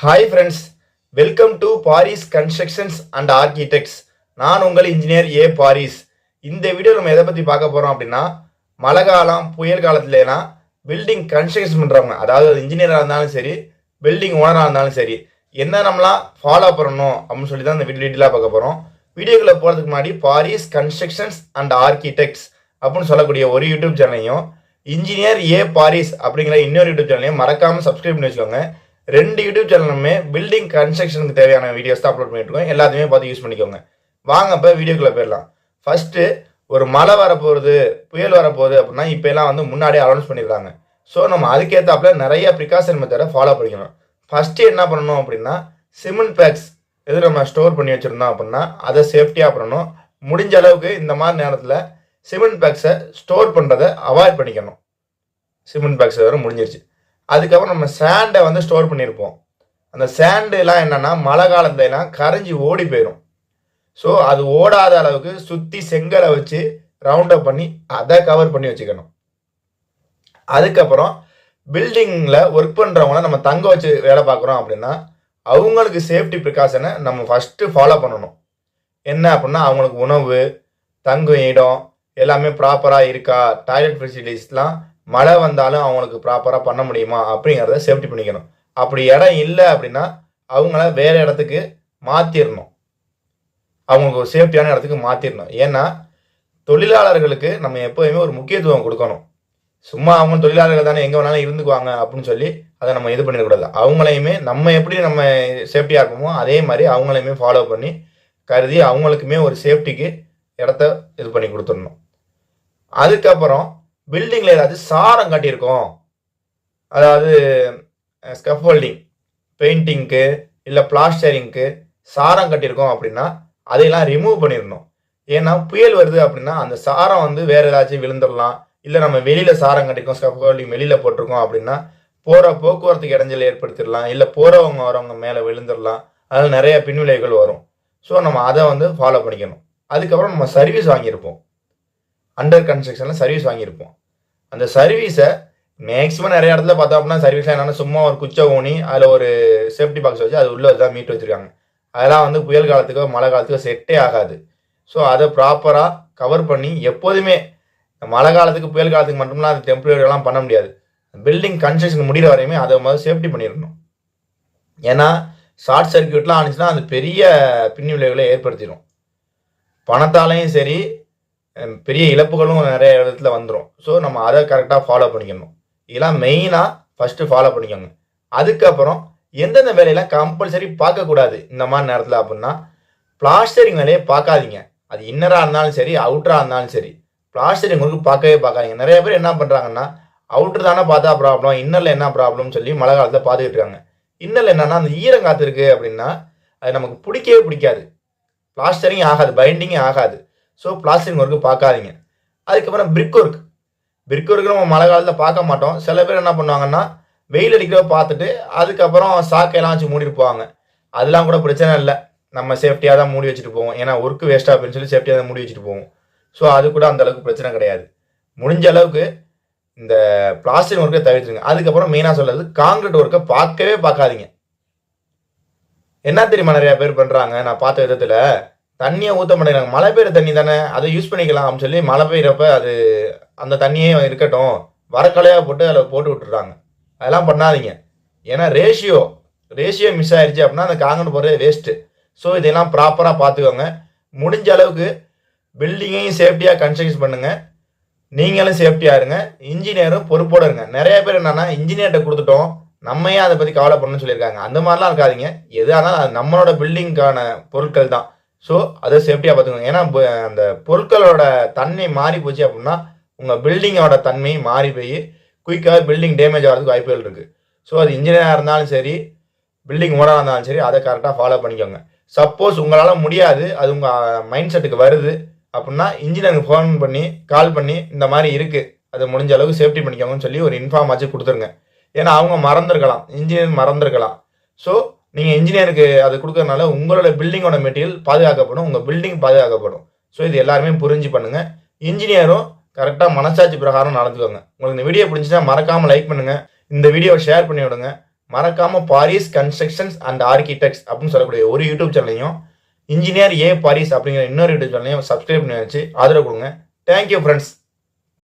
Hi friends welcome to Paris constructions and architects நான் உங்கள் engineer A Paris இந்த video நம்ம எதை பற்றி பார்க்க போகிறோம் அப்படின்னா மழை காலம் புயல் காலத்துலலாம் பில்டிங் கன்ஸ்ட்ரக்ஷன் பண்ணுறவங்க அதாவது இன்ஜினியராக இருந்தாலும் சரி பில்டிங் ஓனராக இருந்தாலும் சரி என்ன நம்மளாம் ஃபாலோ பண்ணணும் அப்படின்னு சொல்லி தான் இந்த வீடியோ டீட்டெயிலாக பார்க்க போகிறோம் வீடியோக்குள்ளே போகிறதுக்கு முன்னாடி பாரிஸ் கன்ஸ்ட்ரக்ஷன்ஸ் அண்ட் ஆர்கிடெக்ட்ஸ் அப்படின்னு சொல்லக்கூடிய ஒரு யூடியூப் சேனலையும் இன்ஜினியர் ஏ பாரிஸ் அப்படிங்கிற இன்னொரு யூடியூப் சேனலையும் மறக்காமல் சப்ஸ்கிரைப் பண்ணி வச்சுக்கோங்க. ரெண்டு யூடியூப் சேனலுமே பில்டிங் கன்ஸ்ட்ரக்ஷனுக்கு தேவையான வீடியோஸ் தான் அப்லோட் பண்ணிட்டு எல்லாத்தையுமே பார்த்து யூஸ் பண்ணிக்கோங்க. வாங்க இப்போ வீடியோக்குள்ளே போயிடலாம். ஃபஸ்ட்டு ஒரு மழை வரப்போகுது புயல் வரப்போகுது அப்படின்னா இப்போலாம் வந்து முன்னாடியே அனௌன்ஸ் பண்ணிடுறாங்க ஸோ நம்ம அதுக்கேற்றாப்புல நிறைய ப்ரிகாஷன் மெத்தடை ஃபாலோ பண்ணிக்கணும். ஃபஸ்ட்டு என்ன பண்ணணும் அப்படின்னா சிமெண்ட் பேக்ஸ் எது நம்ம ஸ்டோர் பண்ணி வச்சுருந்தோம் அப்படின்னா அதை சேஃப்டியாக பண்ணணும். முடிஞ்ச அளவுக்கு இந்த மாதிரி நேரத்தில் சிமெண்ட் பேக்ஸை ஸ்டோர் பண்ணுறதை அவாய்ட் பண்ணிக்கணும். சிமெண்ட் பேக்ஸ் வர முடிஞ்சிருச்சு. அதுக்கப்புறம் நம்ம சேண்டை வந்து ஸ்டோர் பண்ணியிருப்போம் அந்த சேண்டுலாம் என்னென்னா மழை காலத்துல கரைஞ்சி ஓடி போயிடும் ஸோ அது ஓடாத அளவுக்கு சுற்றி செங்கலை வச்சு ரவுண்ட் அப் பண்ணி அதை கவர் பண்ணி வச்சுக்கணும். அதுக்கப்புறம் பில்டிங்கில் ஒர்க் பண்ணுறவங்கள நம்ம தங்க வச்சு வேலை பார்க்குறோம் அப்படின்னா அவங்களுக்கு சேஃப்டி ப்ரிகாஷனை நம்ம ஃபஸ்ட்டு ஃபாலோ பண்ணணும். என்ன அப்படின்னா அவங்களுக்கு உணவு தங்கும் இடம் எல்லாமே ப்ராப்பராக இருக்கா டாய்லெட் ஃபெசிலிட்டிஸ்லாம் மழை வந்தாலும் அவங்களுக்கு ப்ராப்பராக பண்ண முடியுமா? அப்படிங்கிறத சேஃப்டி பண்ணிக்கணும். அப்படி இடம் இல்லை அப்படின்னா அவங்கள வேறு இடத்துக்கு மாற்றிடணும் அவங்களுக்கு ஒரு சேஃப்டியான இடத்துக்கு மாற்றிடணும் ஏன்னா தொழிலாளர்களுக்கு நம்ம எப்போயுமே ஒரு முக்கியத்துவம் கொடுக்கணும். சும்மா அவங்க தொழிலாளர்கள் தானே எங்கே வேணாலும் இருந்துக்குவாங்க அப்படின்னு சொல்லி அதை நம்ம இது பண்ணிடக்கூடாது. அவங்களையுமே நம்ம எப்படி நம்ம சேஃப்டியாக இருப்போமோ அதே மாதிரி அவங்களையுமே ஃபாலோ பண்ணி கருதி அவங்களுக்குமே ஒரு சேஃப்டிக்கு இடத்த இது பண்ணி கொடுத்துடணும். அதுக்கப்புறம் பில்டிங்கில் ஏதாச்சும் சாரம் கட்டியிருக்கோம். அதாவது ஸ்கஃபோல்டிங் பெயிண்டிங்க்கு இல்லை பிளாஸ்டரிங்க்கு சாரம் கட்டியிருக்கோம் அப்படின்னா அதையெல்லாம் ரிமூவ் பண்ணிடணும். ஏன்னா புயல் வருது அப்படின்னா அந்த சாரம் வந்து வேறு ஏதாச்சும் விழுந்துடலாம். இல்லை நம்ம வெளியில் சாரம் கட்டிருக்கோம் ஸ்கஃபோல்டிங் வெளியில் போட்டிருக்கோம் அப்படின்னா போகிற போக்குவரத்துக்கு இடைஞ்சல் ஏற்படுத்திடலாம். இல்லை போகிறவங்க வரவங்க மேலே விழுந்துடலாம். அதில் நிறைய பின்விளைவுகள் வரும். ஸோ நம்ம அதை வந்து ஃபாலோ பண்ணிக்கணும். அதுக்கப்புறம் நம்ம சர்வீஸ் வாங்கியிருப்போம். அண்டர் கன்ஸ்ட்ரக்ஷனில் சர்வீஸ் வாங்கியிருப்போம். அந்த சர்வீஸை மேக்ஸிமம் நிறைய இடத்துல பார்த்தோம் அப்படின்னா சர்வீஸ் என்னன்னா சும்மா ஒரு குச்சை ஊனி அதில் ஒரு சேஃப்டி பாக்ஸ் வச்சு அது உள்ளே தான் மீட் வச்சுருக்காங்க. அதெல்லாம் வந்து புயல் காலத்துக்கோ மழை காலத்துக்கோ செட்டே ஆகாது. ஸோ அதை ப்ராப்பராக கவர் பண்ணி எப்போதுமே மழை காலத்துக்கு புயல் காலத்துக்கு மட்டும்லாம் அது டெம்பரரிலாம் பண்ண முடியாது. பில்டிங் கன்ஸ்ட்ரக்ஷன் முடிகிற வரையுமே அதை மாதிரி சேஃப்டி பண்ணிடணும். ஏன்னா ஷார்ட் சர்க்கியூட்லாம் ஆனிச்சுன்னா அது பெரிய பின்னி விளைவுகளை ஏற்படுத்திடும். பணத்தாலையும் சரி பெரிய இழப்புகளும் நிறைய இடத்துல வந்துடும் ஸோ நம்ம அதை கரெக்டாக ஃபாலோ பண்ணிக்கணும். இதெல்லாம் மெயினாக ஃபஸ்ட்டு ஃபாலோ பண்ணிக்கோங்க. அதுக்கப்புறம் எந்தெந்த வேலையெல்லாம் கம்பல்சரி பார்க்கக்கூடாது இந்த மாதிரி நேரத்தில் அப்படின்னா பிளாஸ்டரிங் வேலையை பார்க்காதீங்க. அது இன்னராக இருந்தாலும் சரி அவுட்டராக இருந்தாலும் சரி. பிளாஸ்டரிங் உங்களுக்கு பார்க்கவே பார்க்காதீங்க. நிறைய பேர் என்ன பண்ணுறாங்கன்னா அவுட்ரு தானே பார்த்தா ப்ராப்ளம் இன்னரில் என்ன ப்ராப்ளம்னு சொல்லி மழை காலத்தில் பார்த்துக்கிட்டு இருக்காங்க. இன்னரில் என்னென்னா அந்த ஈரம் காத்திருக்கு அப்படின்னா அது நமக்கு பிடிக்கவே பிடிக்காது. பிளாஸ்டரிங் ஆகாது பைண்டிங்கே ஆகாது. ஸோ பிளாஸ்டிங் ஒர்க்கு பார்க்காதீங்க. அதுக்கப்புறம் பிரிக் ஒர்க் பிரிக் ஒர்க்கு நம்ம மழை காலத்தில் பார்க்க மாட்டோம். சில பேர் என்ன பண்ணுவாங்கன்னா வெயில் அடிக்கிறத பார்த்துட்டு அதுக்கப்புறம் சாக்கையெல்லாம் வச்சு மூடிட்டு போவாங்க. அதெல்லாம் கூட பிரச்சனை இல்லை. நம்ம சேஃப்டியாக தான் மூடி வச்சுட்டு போவோம். ஏன்னா ஒர்க்கு வேஸ்ட்டாக அப்படின்னு சொல்லி சேஃப்டியாக தான் மூடி வச்சுட்டு போவோம். ஸோ அது கூட அந்த அளவுக்கு பிரச்சனை கிடையாது. முடிஞ்ச அளவுக்கு இந்த பிளாஸ்டிக் ஒர்க்கை தவிர்த்துருங்க. அதுக்கப்புறம் மெயினாக சொல்லுறது காங்கிரீட் ஒர்க்கை பார்க்கவே பார்க்காதீங்க. என்ன தெரியுமா நிறையா பேர் பண்ணுறாங்க நான் பார்த்த விதத்தில் தண்ணியை ஊற்ற மாட்டேங்கிறாங்க. மழை பெய்யுற தண்ணி தானே அதை யூஸ் பண்ணிக்கலாம் அப்படின்னு சொல்லி மழை பெய்கிறப்ப அது அந்த தண்ணியே இருக்கட்டும் வரக்கலையாக போட்டு அதில் போட்டு விட்டுறாங்க அதெல்லாம் பண்ணாதீங்க. ஏன்னா ரேஷியோ ரேஷியோ மிஸ் ஆயிடுச்சு அப்படின்னா அந்த காங்கிரீட் போடுறது வேஸ்ட்டு ஸோ இதெல்லாம் ப்ராப்பராக பார்த்துக்கோங்க. முடிஞ்ச அளவுக்கு பில்டிங்கையும் சேஃப்டியாக கன்ஸ்ட்ரக்ஷன் பண்ணுங்கள் நீங்களும் சேஃப்டியாக இருங்க. இன்ஜினியரும் பொறுப்போடு இருங்க. நிறைய பேர் என்னென்னா இன்ஜினியர்கிட்ட கொடுத்துட்டோம். நம்ம ஏன் அதை பற்றி கவலை பண்ணணும்னு சொல்லியிருக்காங்க. அந்த மாதிரிலாம் இருக்காதீங்க. எதாக இருந்தாலும் அது நம்மளோட பில்டிங்க்கான பொருட்கள் தான். ஸோ அதை சேஃப்டியாக பார்த்துக்கோங்க. ஏன்னா அந்த பொருட்களோட தன்மை மாறி போச்சு அப்படின்னா உங்கள் பில்டிங்கோட தன்மை மாறி போய் குயிக்காக பில்டிங் டேமேஜ் ஆகிறதுக்கு வாய்ப்புகள் இருக்குது ஸோ அது இன்ஜினியராக இருந்தாலும் சரி பில்டிங் ஓனராக இருந்தாலும் சரி அதை கரெக்டாக ஃபாலோ பண்ணிக்கோங்க. சப்போஸ் உங்களால் முடியாது அது உங்கள் மைண்ட் செட்டுக்கு வருது அப்படின்னா இன்ஜினியருக்கு ஃபோன் பண்ணி கால் பண்ணி இந்த மாதிரி இருக்குது அது முடிஞ்ச அளவுக்கு சேஃப்டி பண்ணிக்கோங்கன்னு சொல்லி ஒரு இன்ஃபார்ம் ஆச்சு கொடுத்துருங்க. ஏன்னா அவங்க மறந்துருக்கலாம். இன்ஜினியர் மறந்துருக்கலாம். ஸோ நீங்கள் இன்ஜினியருக்கு அது கொடுக்கறதுனால உங்களோட பில்டிங்கோட மெட்டீரியல் பாதுகாக்கப்படும் உங்கள் பில்டிங் பாதுகாக்கப்படும். ஸோ இது எல்லாருமே புரிஞ்சு பண்ணுங்கள் இன்ஜினியரும் கரெக்டாக மனசாட்சி பிரகாரம் நடந்துக்கோங்க. உங்களுக்கு இந்த வீடியோ பிடிச்சிட்டா மறக்காமல் லைக் பண்ணுங்கள் இந்த வீடியோவை ஷேர் பண்ணி விடுங்க. மறக்காமல் பாரிஸ் கன்ஸ்ட்ரக்ஷன்ஸ் அண்ட் ஆர்கிடெக்ட்ஸ் அப்படின்னு சொல்லக்கூடிய ஒரு யூடியூப் சேனலையும் இன்ஜினியர் ஏ பாரிஸ் அப்படிங்கிற இன்னொரு யூடியூப் சேனலையும் சப்ஸ்கிரைப் பண்ணி வச்சு ஆதரவு கொடுங்க. Thank you friends